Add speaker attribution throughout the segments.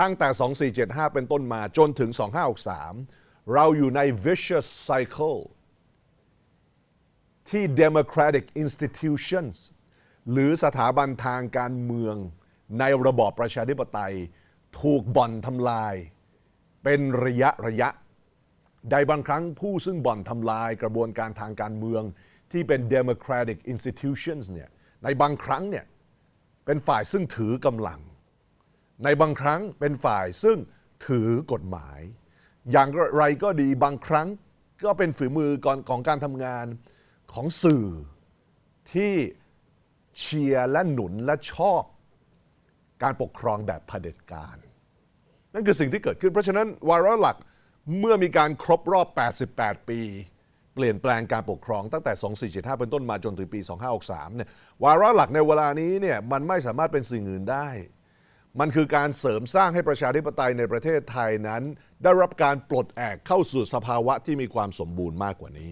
Speaker 1: ตั้งแต่ 2475 เป็นต้นมาจนถึง 2563 เราอยู่ใน vicious cycle ที่ democratic institutions หรือสถาบันทางการเมืองในระบอบประชาธิปไตย ถูกบ่อนทำลาย เป็นระยะระยะ ใดบางครั้งผู้ซึ่งบ่อนทำลายกระบวนการทางการเมืองที่เป็น democratic institutions เนี่ยในบางครั้งเนี่ยเป็นฝ่ายซึ่งถือกำลัง ในบางครั้งเป็นฝ่ายซึ่งถือกฎหมาย อย่างไรก็ดีบางครั้งก็เป็นฝีมือก่อนของการทำงานของสื่อที่เชียร์และหนุนและชอบ การปกครองแบบเผด็จการ นั่นคือสิ่งที่เกิดขึ้น เพราะฉะนั้นวาระหลักเมื่อมีการครบรอบ 88 ปี เปลี่ยนแปลงการปกครองตั้งแต่ 2475 เป็นต้นมาจนถึงปี 2563 เนี่ยวาระหลักในเวลานี้เนี่ยมันไม่สามารถเป็นสิ่งอื่นได้ มันคือการเสริมสร้างให้ประชาธิปไตยในประเทศไทยนั้น ได้รับการปลดแอกเข้าสู่สภาวะที่มีความสมบูรณ์มากกว่านี้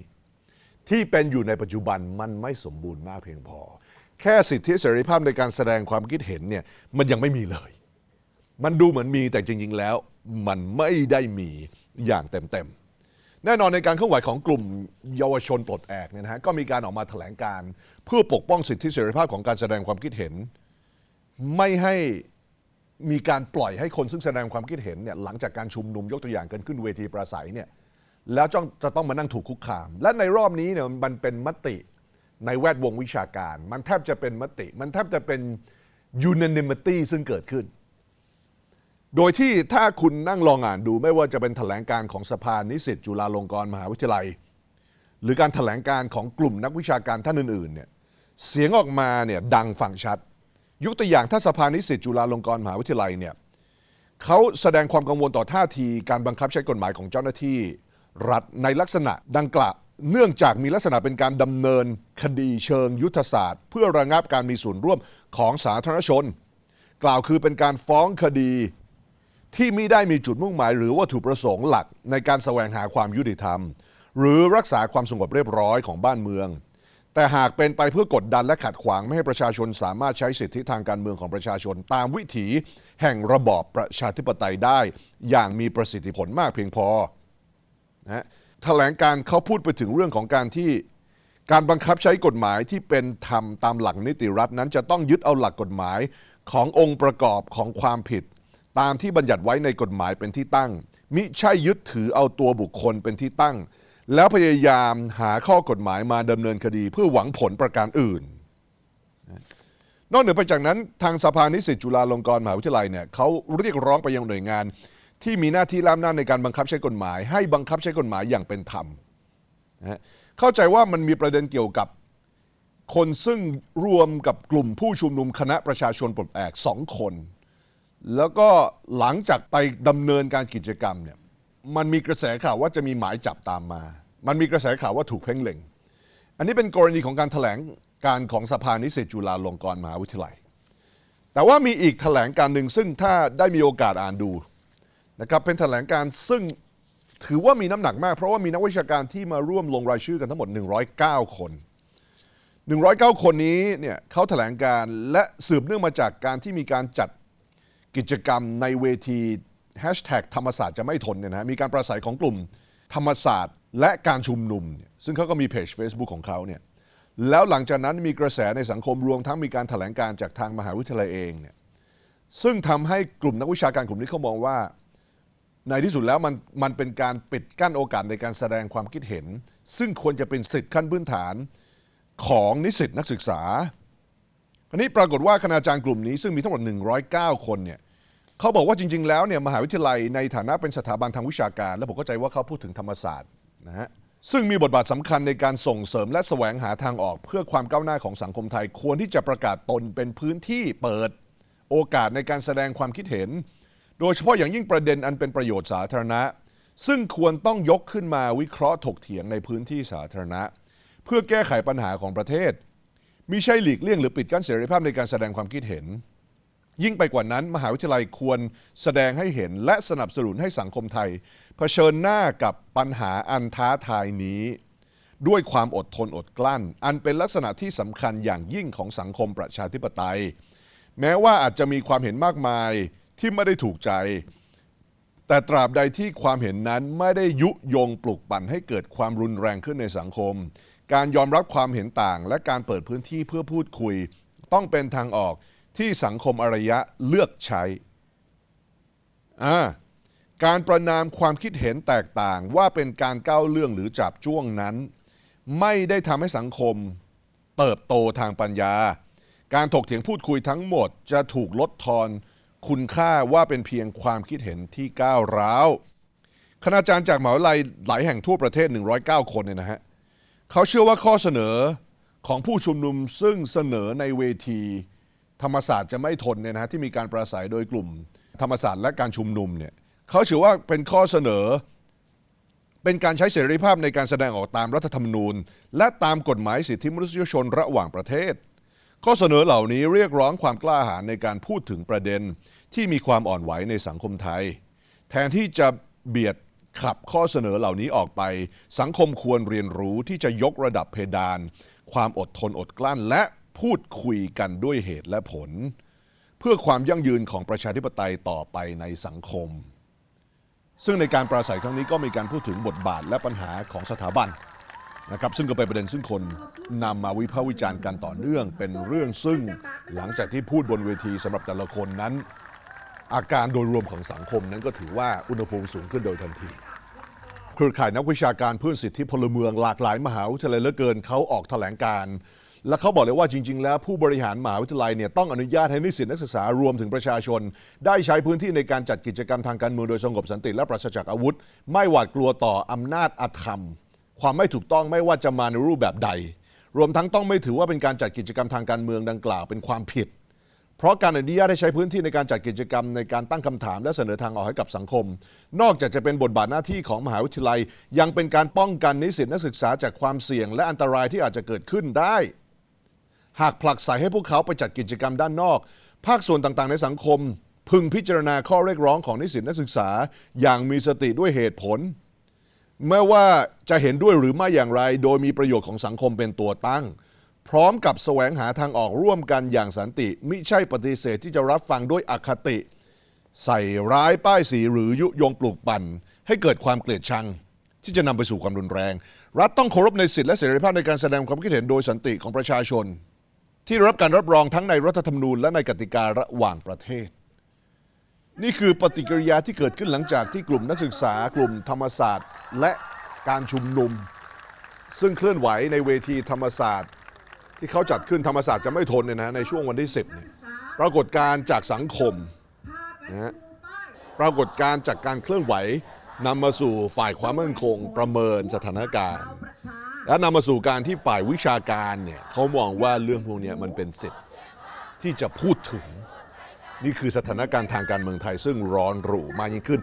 Speaker 1: ที่เป็นอยู่ในปัจจุบันมันไม่สมบูรณ์มากเพียงพอ แค่สิทธิเสรีภาพในการแสดงความคิดเห็นเนี่ยมันยังไม่มีเลย มันดูเหมือนมีแต่จริง ๆ แล้ว มันไม่ได้มีอย่างเต็มๆแน่นอนในการเคลื่อนไหวของกลุ่มเยาวชนปลดแอกเนี่ยนะฮะก็มีการออกมาแถลงการ เพื่อปกป้องสิทธิเสรีภาพของการแสดงความคิดเห็น ไม่ให้ มีการปล่อยให้คนซึ่งแสดงความคิดเห็นเนี่ยหลังจากการชุมนุมยกตัวอย่างกันขึ้นเวทีปราศัยเนี่ยแล้วจ้องจะต้องมานั่งถูกคุกคาม และในรอบนี้เนี่ยมันเป็นมติในแวดวงวิชาการ มันแทบจะเป็นมติ มันแทบจะเป็น unanimity ซึ่งเกิดขึ้น โดยที่ถ้าคุณนั่งลองอ่านดูไม่ว่าจะเป็นแถลงการของสภานิสิตจุฬาลงกรณ์มหาวิทยาลัย หรือการแถลงการของกลุ่มนักวิชาการท่านอื่นๆเนี่ยเสียงออกมาเนี่ยดังฟังชัด ยกตัวอย่างถ้าสภานิสิตจุฬาลงกรณ์มหาวิทยาลัยเนี่ยเขาแสดงความกังวลต่อท่าทีการบังคับใช้กฎหมายของเจ้าหน้าที่ รัฐในลักษณะดังกล่าวเนื่องจากมีลักษณะเป็นการดำเนินคดีเชิงยุทธศาสตร์ เพื่อระงับการมีส่วนร่วมของสาธารณชน กล่าวคือเป็นการฟ้องคดีที่ไมิได้มีจุดมุ่งหมาย หรือวัตถุประสงค์หลักในการแสวงหาความยุติธรรม หรือรักษาความสงบเรียบร้อยของบ้านเมือง แต่หากเป็นไปเพื่อกดดันและขัดขวางไม่ให้ประชาชนสามารถใช้สิทธิทางการเมืองของประชาชน ตามวิถีแห่งระบอบประชาธิปไตยได้ อย่างมีประสิทธิผลมากเพียงพอนะแถลงการเขาพูดไปถึงเรื่องของการที่การบังคับใช้กฎหมายที่เป็นธรรมตามหลักนิติรัฐนั้น จะต้องยึดเอาหลักกฎหมายขององค์ประกอบของความผิด ตามที่บัญญัติไว้ในกฎหมายเป็นที่ตั้ง มิใช่ยึดถือเอาตัวบุคคลเป็นที่ตั้ง แล้วพยายามหาข้อกฎหมายมาดำเนินคดีเพื่อหวังผลประการอื่น นอกเหนือไปจากนั้นทางสภานิสิตจุฬาลงกรณ์มหาวิทยาลัยเนี่ยเขาเรียกร้องไปยังหน่วยงาน ที่มีหน้าที่และอำนาในการบังคับใช้กฎหมาย ให้บังคับใช้กฎหมายอย่างเป็นธรรมนะเข้าใจว่ามันมีประเด็นเกี่ยวกับคนซึ่งรวมกับกลุ่มผู้ชุมนุมคณะประชาชนปลดแอกสองคน แล้วก็หลังจากไปดำเนินการกิจกรรมเนี่ย มันมีกระแสข่าวว่าจะมีหมายจับตามมา มันมีกระแสข่าวว่าถูกเพ่งเล็ง อันนี้เป็นกรณีของการถแถลงการของสภานิสิตจุฬาลงกรณ์มหาวิทยาลัย แต่ว่ามีอีกแถลงการหนึ่งซึ่งถ้าได้มีโอกาสอ่านดูนะครับเป็นแถลงการซึ่งถือว่ามีน้ำหนักมาก เพราะว่ามีนักวิชาการที่มาร่วมลงรายชื่อกันทั้งหมด 109 คน 109 คนนี้เนี่ยเขาแถลงการและสืบเนื่องมาจากการที่มีการจัดกิจกรรมในเวที แฮชแท็กธรรมศาสตร์จะไม่ทนเนี่ยนะมีการประสัยของกลุ่มธรรมศาสตร์ และการชุมนุม ซึ่งเขาก็มีเพจ Facebook ของเขาเนี่ยแล้วหลังจากนั้นมีกระแสในสังคมรวมทั้งมีการแถลงการจากทางมหาวิทยาลัยเองเนี่ยซึ่งทำให้กลุ่มนักวิชาการกลุ่มนี้เขามองว่า ในที่สุดแล้วมันมันเป็นการปิดกั้นโอกาสในการแสดงความคิดเห็น ซึ่งควรจะเป็นสิทธิขั้นพื้นฐานของนิสิตนักศึกษาอันนี้ปรากฏว่าคณาจารย์กลุ่มนี้ซึ่งมีทั้งหมด 109 คนเนี่ย เขาบอกว่าจริง ๆ แล้วเนี่ยมหาวิทยาลัยในฐานะเป็นสถาบันทางวิชาการ และผมเข้าใจว่าเขาพูดถึงธรรมศาสตร์นะฮะซึ่งมีบทบาทสำคัญในการส่งเสริมและแสวงหาทางออก เพื่อความก้าวหน้าของสังคมไทย ควรที่จะประกาศตนเป็นพื้นที่เปิดโอกาสในการแสดงความคิดเห็น โดยเฉพาะอย่างยิ่งประเด็นอันเป็นประโยชน์สาธารณะ ซึ่งควรต้องยกขึ้นมาวิเคราะห์ถกเถียงในพื้นที่สาธารณะ เพื่อแก้ไขปัญหาของประเทศมิใช่หลีกเลี่ยงหรือปิดกั้นเสรีภาพในการแสดงความคิดเห็น ยิ่งไปกว่านั้น มหาวิทยาลัยควรแสดงให้เห็นและสนับสนุนให้สังคมไทย เผชิญหน้ากับปัญหาอันท้าทายนี้ ด้วยความอดทนอดกลั้น อันเป็นลักษณะที่สำคัญอย่างยิ่งของสังคมประชาธิปไตย แม้ว่าอาจจะมีความเห็นมากมายที่ไม่ได้ถูกใจ แต่ตราบใดที่ความเห็นนั้นไม่ได้ยุยงปลุกปั่นให้เกิดความรุนแรงขึ้นในสังคม การยอมรับความเห็นต่าง และการเปิดพื้นที่เพื่อพูดคุย ต้องเป็นทางออก ที่สังคมอารยะเลือกใช้การประนามความคิดเห็นแตกต่างว่าเป็นการก้าวเรื่องหรือจับจ้วงนั้น ไม่ได้ทำให้สังคมเติบโตทางปัญญา การถกเถียงพูดคุยทั้งหมดจะถูกลดทอนคุณค่าว่าเป็นเพียงความคิดเห็นที่ก้าวร้าวคณาจารย์จากมหาวิทยาลัยหลายแห่งทั่วประเทศ 109 คนเนี่ยนะฮะเขาเชื่อว่าข้อเสนอของผู้ชุมนุมซึ่งเสนอในเวที ธรรมศาสตร์จะไม่ทนเนี่ยนะฮะที่มีการปราศัยโดยกลุ่ม ธรรมศาสตร์และการชุมนุมเนี่ยเขาเชื่อว่าเป็นข้อเสนอ เป็นการใช้เสรีภาพในการแสดงออกตามรัฐธรรมนูญ และตามกฎหมายสิทธิมนุษยชนระหว่างประเทศ ข้อเสนอเหล่านี้เรียกร้องความกล้าหาญในการพูดถึงประเด็นที่มีความอ่อนไหวในสังคมไทย แทนที่จะเบียดขับข้อเสนอเหล่านี้ออกไป สังคมควรเรียนรู้ที่จะยกระดับเพดาน ความอดทนอดกลั้นและ พูดคุยกันด้วยเหตุและผล เพื่อความยั่งยืนของประชาธิปไตยต่อไปในสังคม ซึ่งในการปราศัยครั้งนี้ก็มีการพูดถึงบทบาทและปัญหาของสถาบันนะครับซึ่งก็เป็นประเด็นซึ่งคนนำมาวิพากษ์วิจารณ์กันต่อเนื่อง เป็นเรื่องซึ่งหลังจากที่พูดบนเวทีสำหรับแต่ละคนนั้น อาการโดยรวมของสังคมนั้นก็ถือว่าอุณหภูมิสูงขึ้นโดยทันที เครือข่ายนักวิชาการเพื่อสิทธิพลเมืองหลากหลายมหาวิทยาลัยเหลือเกินเขาออกแถลงการ และเขาบอกเลยว่าจริง ๆ แล้วผู้บริหารมหาวิทยาลัยเนี่ยต้องอนุญาตให้นิสิตนักศึกษารวมถึงประชาชน ได้ใช้พื้นที่ในการจัดกิจกรรมทางการเมืองโดยสงบสันติและปราศจากอาวุธ ไม่หวาดกลัวต่ออำนาจอาธรรม ความไม่ถูกต้องไม่ว่าจะมาในรูปแบบใด รวมทั้งต้องไม่ถือว่าเป็นการจัดกิจกรรมทางการเมืองดังกล่าวเป็นความผิด เพราะการอนุญาตให้ใช้พื้นที่ในการจัดกิจกรรมในการตั้งคำถามและเสนอทางออกให้กับสังคม นอกจากจะเป็นบทบาทหน้าที่ของมหาวิทยาลัย ยังเป็นการป้องกันนิสิตนักศึกษาจากความเสี่ยง และอันตรายที่อาจจะเกิดขึ้นได้ หากผลักใสให้พวกเขาไปจัดกิจกรรมด้านนอก ภาคส่วนต่างๆ ในสังคม พึงพิจารณาข้อเรียกร้องของนิสิตนักศึกษา อย่างมีสติด้วยเหตุผลไม่ว่าจะเห็นด้วยหรือไม่อย่างไร โดยมีประโยชน์ของสังคมเป็นตัวตั้ง พร้อมกับแสวงหาทางออกร่วมกันอย่างสันติ มิใช่ปฏิเสธที่จะรับฟังด้วยอคติ ใส่ร้ายป้ายสีหรือยุยงปลูกปั่น ให้เกิดความเกลียดชัง ที่จะนำไปสู่ความรุนแรง รัฐต้องเคารพในสิทธิและเสรีภาพในการแสดงความคิดเห็นโดยสันติของประชาชน ที่รับการรับรองทั้งในรัฐธรรมนูญและในกติการะหว่างประเทศ นี่คือปฏิกิริยาที่เกิดขึ้นหลังจากที่กลุ่มนักศึกษากลุ่มธรรมศาสตร์ และการชุมนุม ซึ่งเคลื่อนไหวในเวทีธรรมศาสตร์ ที่เขาจัดขึ้นธรรมศาสตร์จะไม่ทนเนี่ยนะในช่วงวันที่ 10เนี่ยปรากฏการจากสังคมนะฮะปรากฏการจากการเคลื่อนไหวนำมาสู่ฝ่ายความมั่นคงประเมินสถานการณ์ และนำมาสู่การที่ฝ่ายวิชาการเนี่ยเขามองว่าเรื่องพวกนี้มันเป็นสิทธิ์ที่จะพูดถึง นี่คือสถานการณ์ทางการเมืองไทยซึ่งร้อนหรูมากยิ่งขึ้น